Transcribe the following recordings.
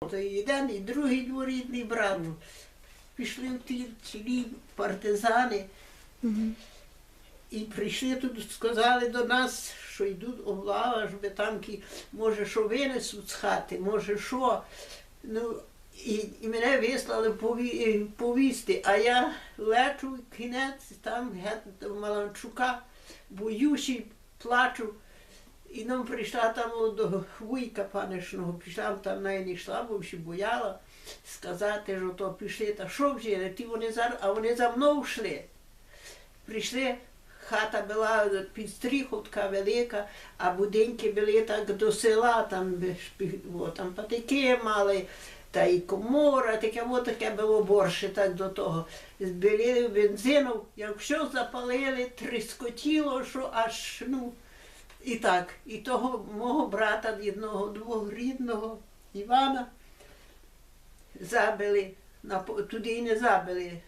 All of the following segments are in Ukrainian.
То і один, і другий дворідний брат. Пішли в ті селі партизани і прийшли тут, сказали до нас, що йдуть облава, щоб там, може, що винесуть з хати, може що. Ну, і, і мене вислали пові, е, повісти, а я лечу кінець там геть до Маланчука, боюся, плачу. І нам прийшла там до вуйка панишного, пішла там на не йшла, бо ще бояла сказати, що то пішли, та що вже, ті вони за, а вони за мною йшли. Прийшли, хата була під стріху така велика, а будинки були так до села, там, о, там патики мали, та і комора, таке, о, таке було борше так до того. Збили бензину, як що запалили, тріскотіло, що аж, ну, і так, і того мого брата рідного, двогрідного Івана забили, на, туди і не забили,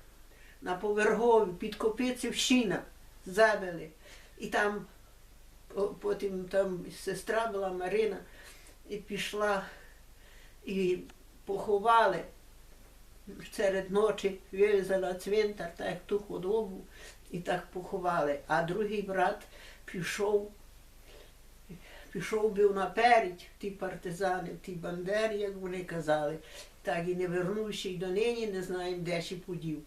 на повергові, під Копицівщина забили. І там потім там сестра була Марина, і пішла і поховали серед ночі, вивезли на цвинтар, так ту худобу, і так поховали. А другий брат пішов пішов був наперед ті партизани, ті бандери, як вони казали, так і не вернувся, і донині не знаємо, де ще подів.